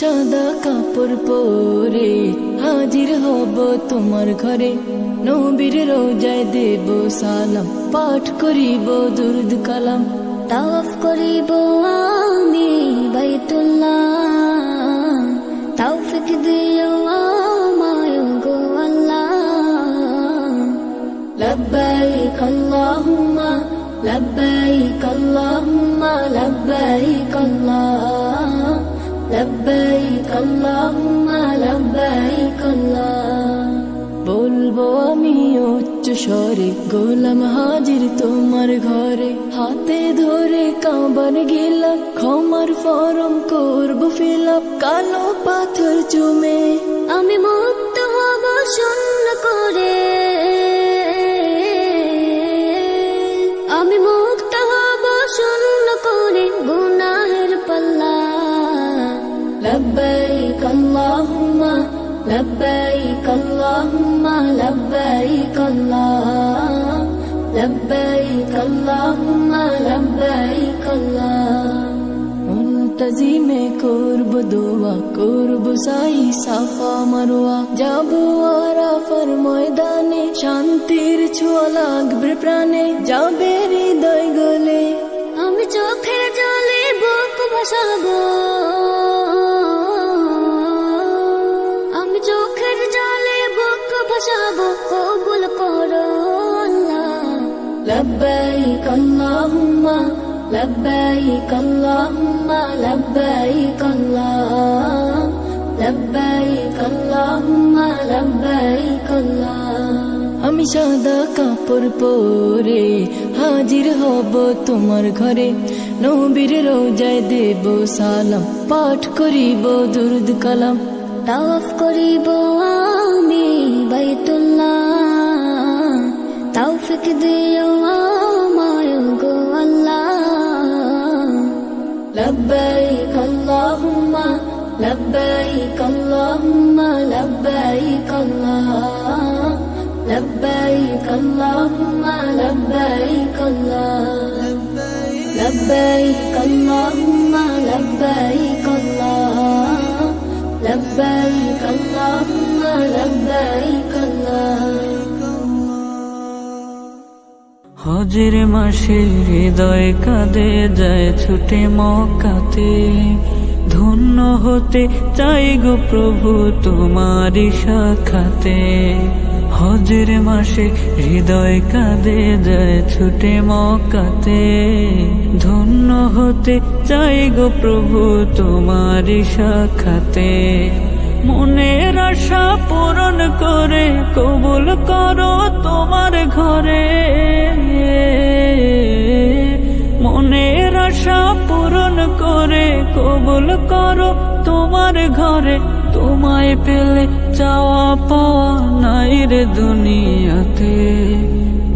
সাদা কাপড় পরে হাজির হব তোমার ঘরে। নবীর রোজায় দেব সালাম, পাঠ করিব দুরুদ কালাম। তাওয়াফ করিব আমি বাইতুল্লাহ তৌফিক দিও আমায় গো আল্লাহ। লব্বাইক আল্লাহুম্মা লব্বাইক আল্লাহুম্মা, লব্বাইক আল্লাহ। লব্বাইক আল্লাহুম্মা লব্বাইক আল্লাহ বলব আমি উচ্চ স্বরে, গোলাম হাজির তোমার ঘরে। হাতে ধরে কাবার গেলাম ক্ষমার ফরম করব ফিলাপ, কালো পাথর চুমে। আমি মুক্ত হব শূন্য করে। লব্বাইক আল্লাহুম্মা লব্বাইক আল্লাহ লব্বাইক আল্লাহুম্মা লব্বাইক আল্লাহ মুনতাজিমে করব দোয়া করব সাই সাফা মারোয়া যাব আরাফার ময়দানে শান্তির ছোঁয়া লাগবে প্রাণে যাবে হৃদয় আমি চোখের জলে বুক ভাসাবো আল্লাহুম্মা লব্বাইক আল্লাহুম্মা লব্বাইক আল্লাহ লব্বাইক আল্লাহুম্মা লব্বাইক আল্লাহ আমি সাদা কাপড় পরে হাজির হব তোমার ঘরে। নবীর রোজায় দেব সালাম, পাঠ করিব দুরুদ কালাম। তাওয়াফ করিব আমি বাইতুল্লাহ তৌফিক দিও لبيك اللهم لبيك اللهم لبيك الله لبيك اللهم لبيك الله لبيك اللهم لبيك الله لبيك اللهم لبيك الله হজের মাসে হৃদয় কাঁদে, যায় ছুটে মকাতে ধন্য হতে চাই গো প্রভু তোমারই সাক্ষাতে। হজের মাসে হৃদয় কাঁদে, যায় ছুটে মকাতে ধন্য হতে চাই গো প্রভু তোমারই সাক্ষাতে। মনের আশা পূরণ করে, কবুল করো তোমার ঘরে। মনের আশা পূরণ করে, কবুল করো তোমার ঘরে। তোমায় পেলে চাওয়া পাওয়া নাই রে দুনিয়াতে।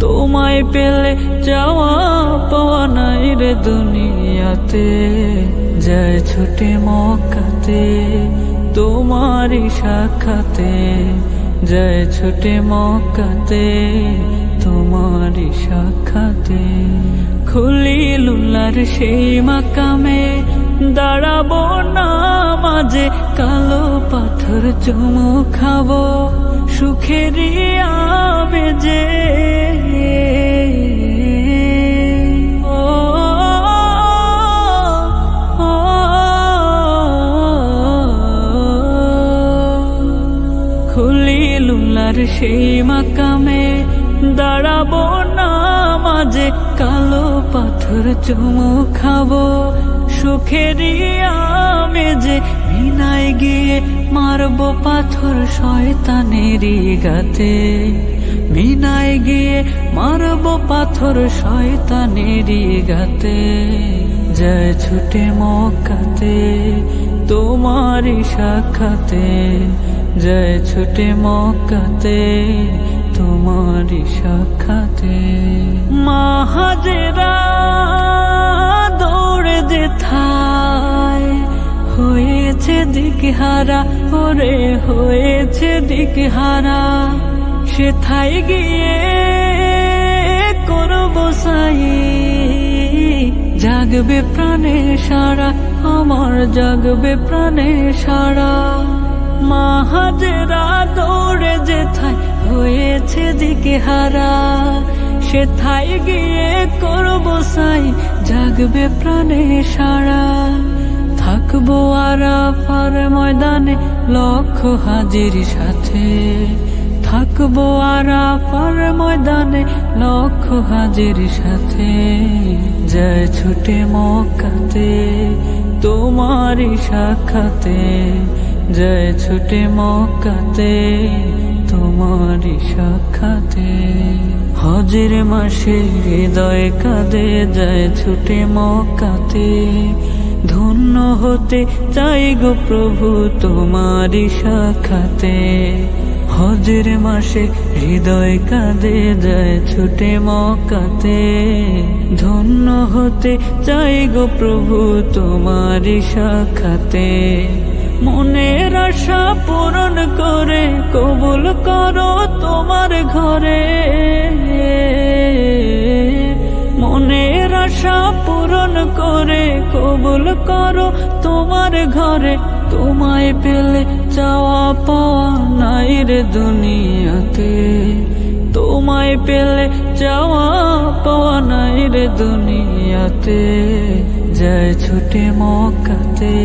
তোমায় পেলে চাওয়া পাওয়া নাই রে দুনিয়াতে। যায় ছুটে মকাতে তোমারই সাক্ষাতে যায় ছুটে মকাতে তোমারই সাক্ষাতে। খুলি লুলার সেই মাকামে দাঁড়াবো না মাঝে, কালো পাথর চুমু খাব, সুখেরই আবেজে লুলার সেই মাকামে দাঁড়াবো না, মাঝে কালো পাথর চুমু খাব। সুখেরই আমেজে মিনায় গিয়ে মারবো পাথর শয়তানেরই গাতে। মিনায় গিয়ে মারবো পাথর শয়তানেরই গাতে। যায় ছুটে মকাতে তোমারই সাক্ষাতে যায় ছুটে মকাতে তোমারই সাক্ষাতে। মাহাজেরা দৌড়ে যেথায় হয়েছে দিকহারা ওরে হয়েছে দিকহারা সেথায় গিয়ে করব সাই, জাগবে প্রাণে সারা আমার জাগবে প্রাণে সারা মা হাজেরা দৌড়ে যেথায় হয়েছে দিকে হারা, সেথায় গিয়ে করব সাই জাগবে প্রাণে সারা। থাকব আরাফার ময়দানে, লক্ষ হাজির সাথে। থাকব আরাফার ময়দানে, লক্ষ হাজির সাথে। জয় ছুটে মক্কাতে, তোমারই সাক্ষাতে। জয় ছুটে মক্কাতে, তোমারই সাক্ষাতে। হজের মাসে হৃদয় কাঁদে যায় ছুটে মক্কাতে। ধন্য হতে চাই গো প্রভু তোমারই সাক্ষাতে। হজের মাসে হৃদয় কাঁদে যায় ছুটে মকাতে ধন্য হতে চাই গো প্রভু তোমারই সাক্ষাতে। মনের আশা পূরণ করে, কবুল করো তোমার ঘরে। মনের আশা পূরণ করে, কবুল করো তোমার ঘরে। তোমায় পেলে চাওয়া পাওয়া নাই রে দুনিয়াতে। তোমায় পেলে চাওয়া পাওয়া নাই রে দুনিয়াতে। জয় ছুটে মকাতে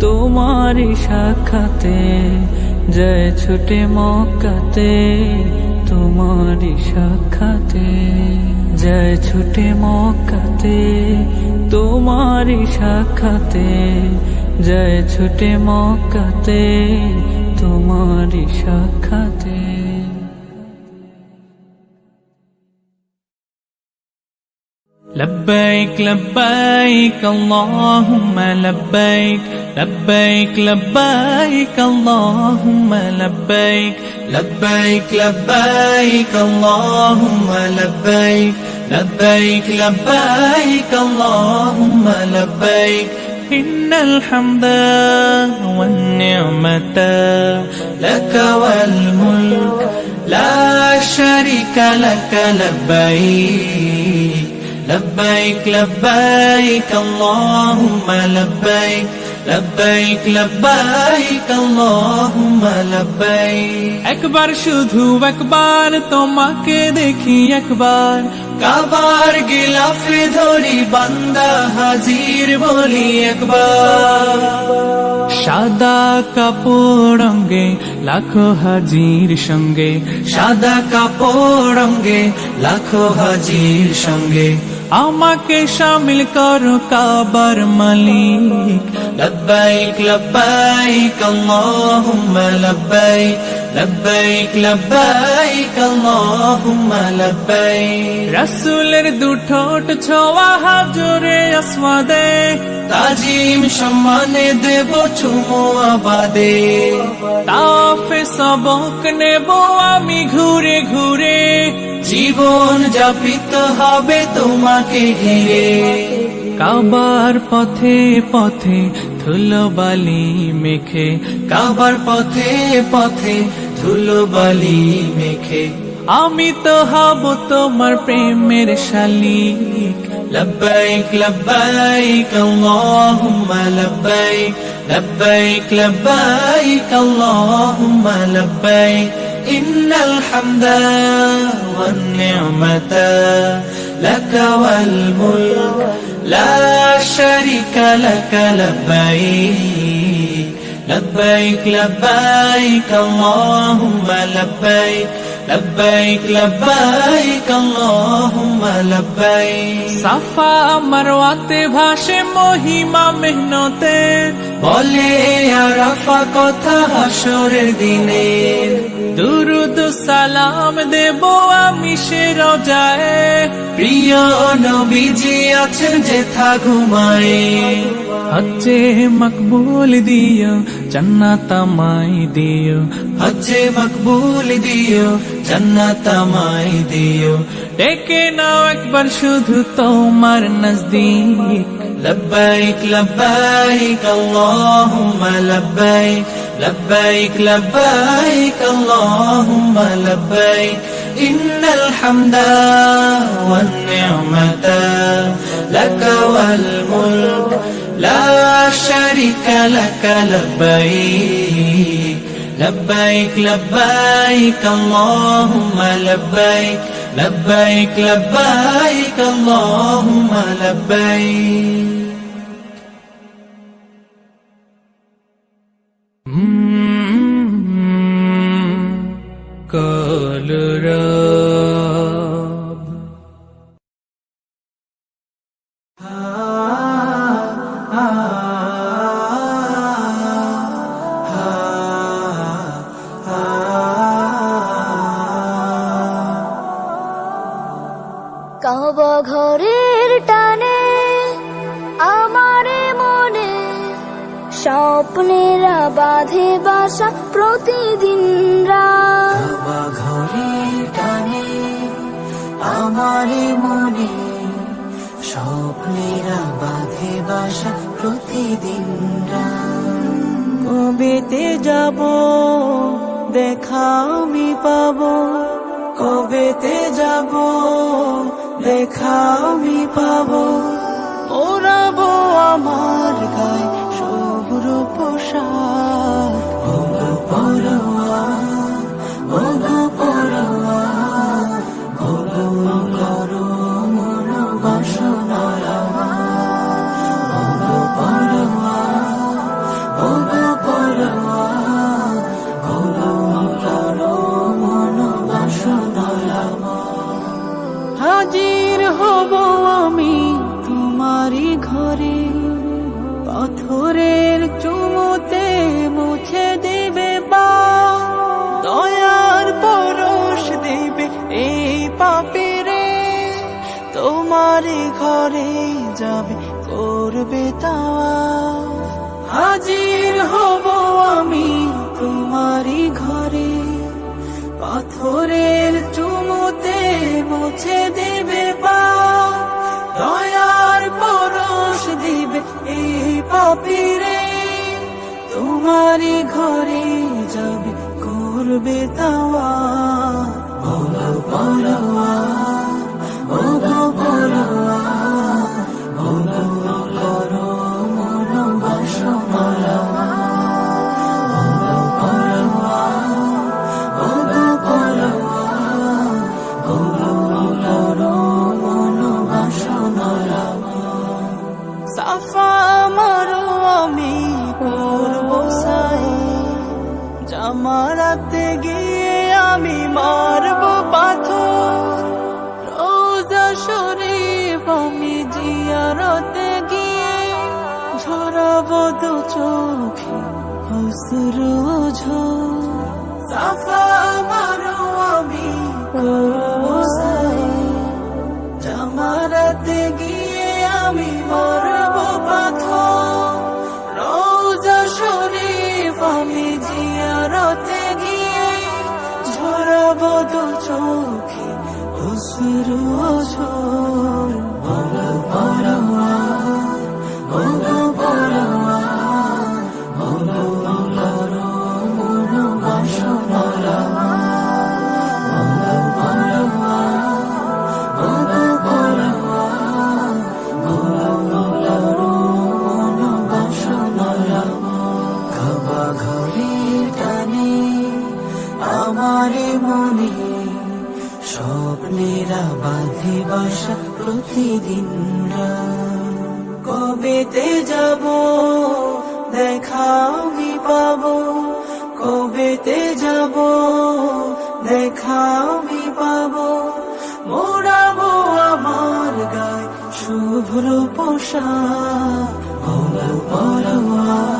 তোমারই সাক্ষাতে, জয় ছুটে মকাতে তোমারি সাক্ষাতে, জয় ছুটে মকাতে তোমারি সাক্ষাতে, জয় ছুটে মকাতে তোমারি সাক্ষাতে। لبيك لبيك اللهم لبيك. لبيك لبيك اللهم لبيك. لبيك لبيك اللهم لبيك. لبيك لبيك اللهم لبيك. إن الحمد والنعمة لك والملك. لا شريك لك لبيك. لبيك لبيك اللهم لبيك لبيك لبيك اللهم لبيك একবার শুধু একবার তোমাকে দেখি একবার কাবার গিলাফে ধরি বান্দা হাজির বলি একবার সাদা কাপড় রঙ্গে লাখো হাজির সঙ্গে সাদা কাপড় রঙ্গে লাখো হাজির সঙ্গে আমাকে শামিল করো কাবার মালিক। লব্বাইক লব্বাইক আল্লাহুম্মা লব্বাইক লব্বাইক লব্বাইক আল্লাহুম্মা লব্বাইক। রাসূলের দুঠোট ছোঁয়া হাজরে আসওয়াদে তাজিম সম্মানে দেব চুমো আবাদে। তাফে সবক নেব আমি ঘুরে ঘুরে। জীবন যাপিত হবে তোমাকে ঘিরে কাবার পথে পথে ধুলো বালি মেখে কাবার পথে পথে ধুলো বালি মেখে আমি তো হব তোমার প্রেমের শালিক لبيك لبيك اللهم لبيك لبيك لبيك اللهم لبيك إن الحمد والنعمة لك والملك لا شريك لك لبيك لبيك لبيك اللهم لبيك. লব্বাইক লব্বাইক আল্লাহুম্মা লব্বাইক সাফা মারওয়াতে ভাসে মহিমা মেহনতে। বলে আরাফা কথা হাসরের দিনে। দুরুদ সালাম দেব আমি সে রজায়। প্রিয় নবীজি আছেন যেথা ঘুমায়ে। হচ্ছে মকবুল দিও জান্নাত আমায় দিও হচ্ছে মকবুল দিও জান্নাত আমায় দিও ডেকে নাও একবার শুধু তোমার নজদীক لبيك لبيك اللهم لبيك لبيك لبيك اللهم لبيك إن الحمد والنعمة لك والملك لا شريك لك لبيك. لبيك لبيك اللهم لبيك. لبيك لبيك اللهم لبيك. আমারে মনে স্বপ্নেরা বাঁধে বাসা প্রতিদিন কবেতে যাব, দেখা আমি পাব। কবেতে যাব, দেখা আমি পাব। ওরাবো আমার গায়ে শুভ্র পোশাক পরোয়া হাজির হব আমি তোমারই ঘরে। পাথরের চুমুতে মুছে দেবে বা, দয়ার পরশ দেবে এই পাপিরে। তোমারই ঘরে যাবে, করবে তাওয়া। হাজির হব আমি তোমারই ঘরে। পাথরের চুমুতে মুছে দেবে পা দয়ার পরশ দিবে এই পাপিরে। তোমারই ঘরে যাবে করবে তাওয়া আমারে মনে স্বপ্নেরা বাঁধে বাসা প্রতিদিন রাত। কবেতে যাব? দেখা আমি পাবো। কবেতে যাব? দেখাও আমি পাবো। মোড়াবো আমার গায়ে শুভ্র ওগো পরোয়া।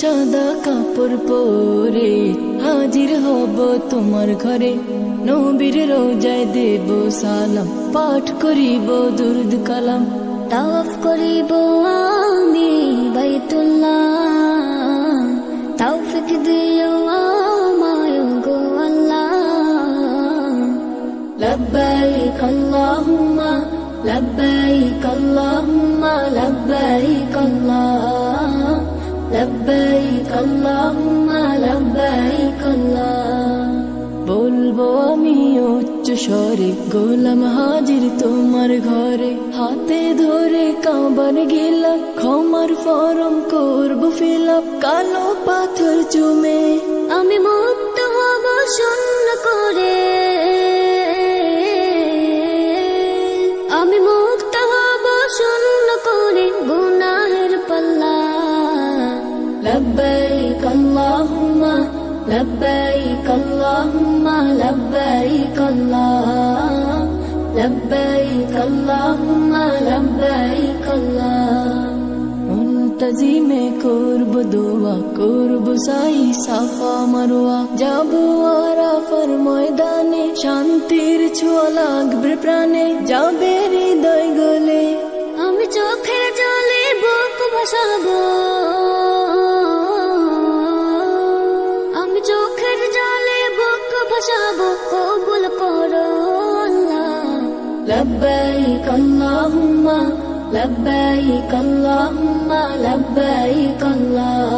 সাদা কাপড় পরে হাজির হব তোমার ঘরে। নবীর রোজায় দেব সালাম পাঠ করিব দুরুদ কালাম। তাওয়াফ করিব আমি বাইতুল্লাহ। তৌফিক দিও আমায় গো আল্লাহ। লব্বাইক আল্লাহুম্মা লব্বাইক আল্লাহুম্মা লব্বাইক আল্লাহ। লব্বাইক আল্লাহুম্মা লব্বাইক আল্লাহ বলব আমি উচ্চ স্বরে, গোলাম হাজির তোমার ঘরে। হাতে ধরে কাবার গেলাম ক্ষমার ফরম করব ফিলাপ, কালো পাথর চুমে। আমি মুক্ত হব শূন্য করে। লব্বাইক আল্লাহুম্মা লব্বাইক আল্লাহ লব্বাইক আল্লাহুম্মা লব্বাইক আল্লাহ মুনতাজিমে করব দোয়া করব সাই সাফা মারোয়া যাব আরাফার ময়দানে শান্তির ছোঁয়া লাগবে প্রাণে যাবে হৃদয় গলে আমি চোখের জলে বুক ভাসাবো কবুল করো লব্বাইক আল্লাহুম্মা লব্বাইক আল্লাহুম্মা, লব্বাইক আল্লাহ।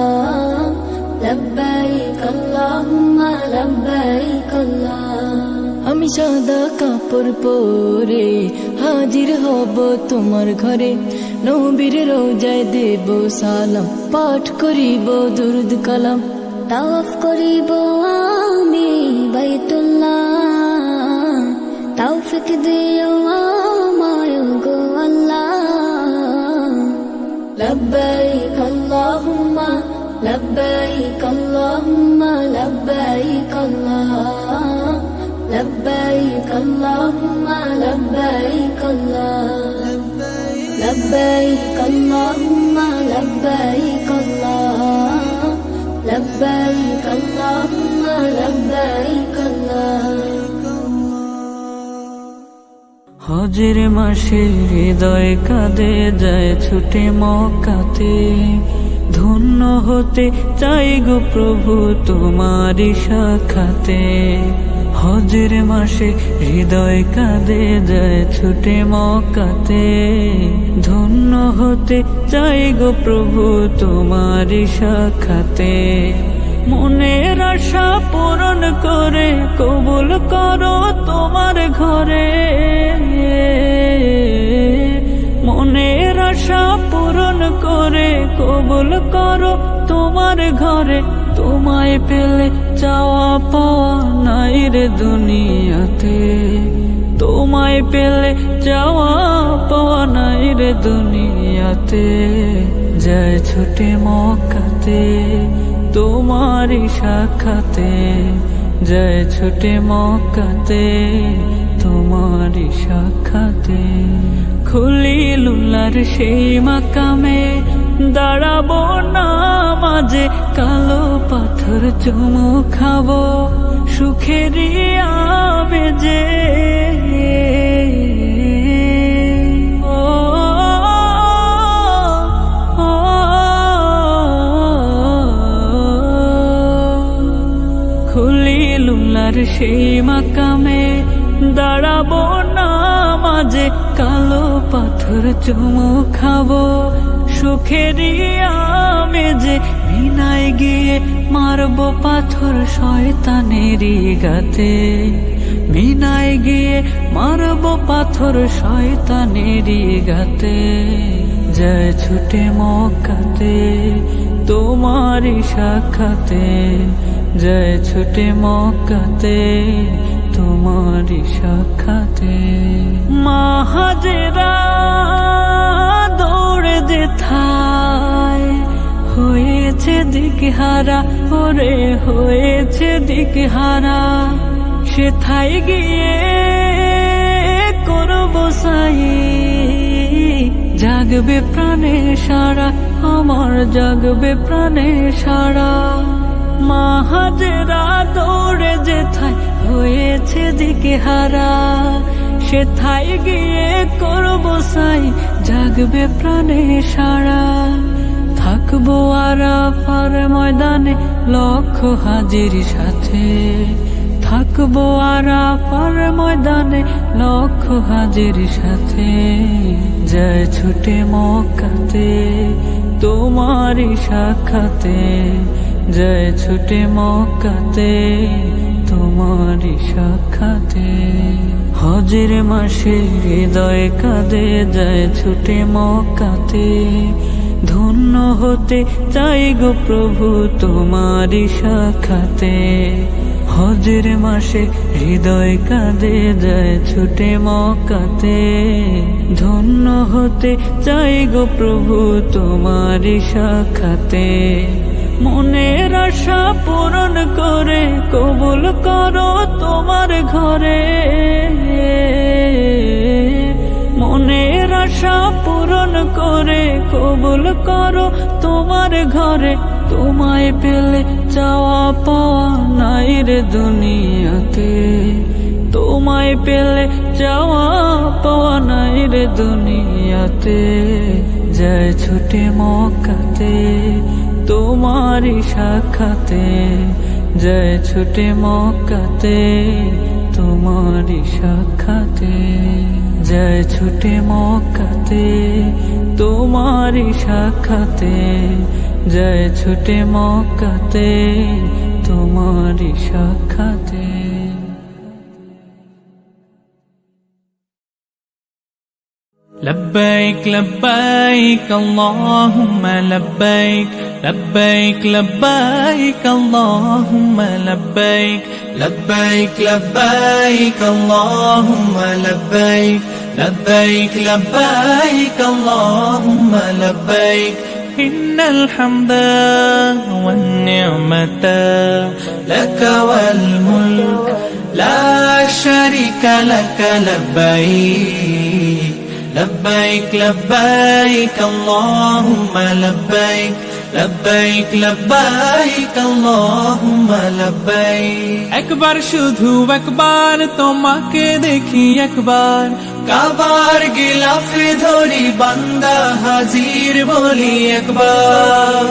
লব্বাইক আল্লাহুম্মা, লব্বাইক আল্লাহ। আমি সাদা কাপড় পরে হাজির হব তোমার ঘরে। নবীর রোজায় দেব সালাম, পাঠ করিব দুরুদ কালাম। তাওয়াফ করিব আমি বাইতুল্লাহ তৌফিক দিও আমায় গো আল্লাহ লব্বাইক আল্লাহুম্মা লব্বাইক আল্লাহুম্মা লব্বাইক আল্লাহ লব্বাইক আল্লাহুম্মা লব্বাইক আল্লাহ لبيك اللهم لبيك الله لبيك اللهم لبيك الله হজের মাসে হৃদয় কাঁদে, যায় ছুটে মকাতে ধন্য হতে চাই গো প্রভু তোমারি শাখাতে হজের মাসে হৃদয় কাঁদে, যায় ছুটে মকাতে ধন্য হতে চাই গো প্রভু তোমারি শাখাতে মনের আশা পূরণ করে, কবুল করো তোমার ঘরে। মনের আশা পূরণ করে, কবুল করো তোমার ঘরে। তোমায় পেলে চাওয়া পাওয়া নাই রে দুনিয়াতে। তোমায় পেলে যাওয়া পাওয়া নাই রে দুনিয়াতে। যায় ছুটে মকাতে তোমারি শাখাতে যায় ছুটে মকাতে তোমারি শাখাতে খুলি লুলার সেই মাকামে দাঁড়াবো না মাঝে, কালো পাথর চুমু খাব সুখেরই আবেজে লুলার সেই মাকামে দাঁড়াবো না, মাঝে কালো পাথর চুমু খাব। সুখেরই আমেজে ভিনায় গিয়ে মারবো পাথর শয়তানেরই গাতে। মিনায় গিয়ে মারবো পাথর শয়তানেরই গাতে। যায় ছুটে মকাতে তোমারি শাখাতে যায় ছুটে মকাতে তোমারি শাখাতে মাহাজেরা দৌড়ে যেথায় হয়েছে দিকহারা, ওরে হয়েছে দিকহারা। সেথায় গিয়ে করব সাই, জাগবে প্রাণে সারা আমার জাগবে প্রাণে সারা মাহাজেরা দৌড়ে যেথায় হয়েছে দিকে হারা, সেথায় গিয়ে করব সাই, জাগবে প্রাণে সারা। থাকব আরাফার ময়দানে, লক্ষ হাজির সাথে। থাকব আরাফার ময়দানে, লক্ষ হাজির সাথে। জয় ছুটে মক্কাতে, তোমারই সাক্ষাতে। জয় ছুটে মক্কাতে, তোমারই সাক্ষাতে। হজের মাসে হৃদয় কাঁদে, যায় ছুটে মক্কাতে। ধন্য হতে চাই গো প্রভু তোমারই সাক্ষাতে। হজের মাসে হৃদয় কাঁদে, যায় ছুটে মকাতে ধন্য হতে চাই গো প্রভু তোমারই সাক্ষাতে। মনের আশা পূরণ করে, কবুল করো তোমার ঘরে। মনের আশা পূরণ করে, কবুল করো তোমার ঘরে। তোমায় পেলে চাওয়া পাওয়া নাই রে দুনিয়াতে। তোমায় পেলে চাওয়া পাওয়া নাই রে দুনিয়াতে। যায় ছুটে মকাতে তোমারই সাক্ষাতে যায় ছুটে মকাতে তোমারই সাক্ষাতে যায় ছুটে মকাতে তোমারই সাক্ষাতে যায় ছুটে মকাতে তোমারই সাক্ষাতে। لبيك لبيك اللهم لبيك. لبيك لبيك اللهم لبيك. لبيك لبيك اللهم لبيك. لبيك لبيك اللهم لبيك. إن الحمد والنعمة لك والملك. لا شريك لك لبيك. لبيك لبيك اللهم لبيك لبيك لبيك اللهم لبيك একবার শুধু একবার তোমাকে দেখি একবার কাবার গিলাফে ধরি বান্দা হাজির বলি একবার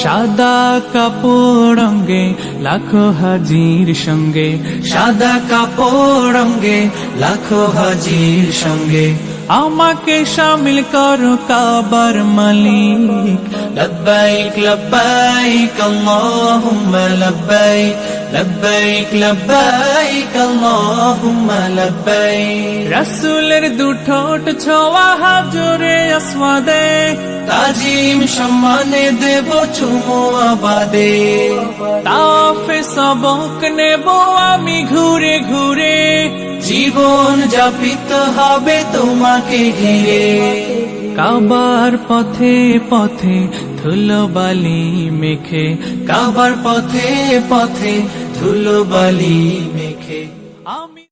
সাদা কাপড় রঙ্গে লাখো হাজির সঙ্গে সাদা কাপড় রঙ্গে লাখো হাজির সঙ্গে আমাকে শামিল করো কাবার মালিক। লব্বাইক লব্বাইক আল্লাহুম্মা লব্বাইক লব্বাইক লব্বাইক আল্লাহুম্মা লব্বাইক। রাসূলের দুঠোট ছোঁয়া হাজরে আসওয়াদে। তাজিম সম্মানে দেব চুমো আবাদে। তাফে সবক নেব আমি ঘুরে ঘুরে। জীবন যাপিত হবে তোমাকে ঘিরে। কাবার পথে পথে ধুলো বালি মেখে। কাবার পথে পথে ধুলো বালি মেখে।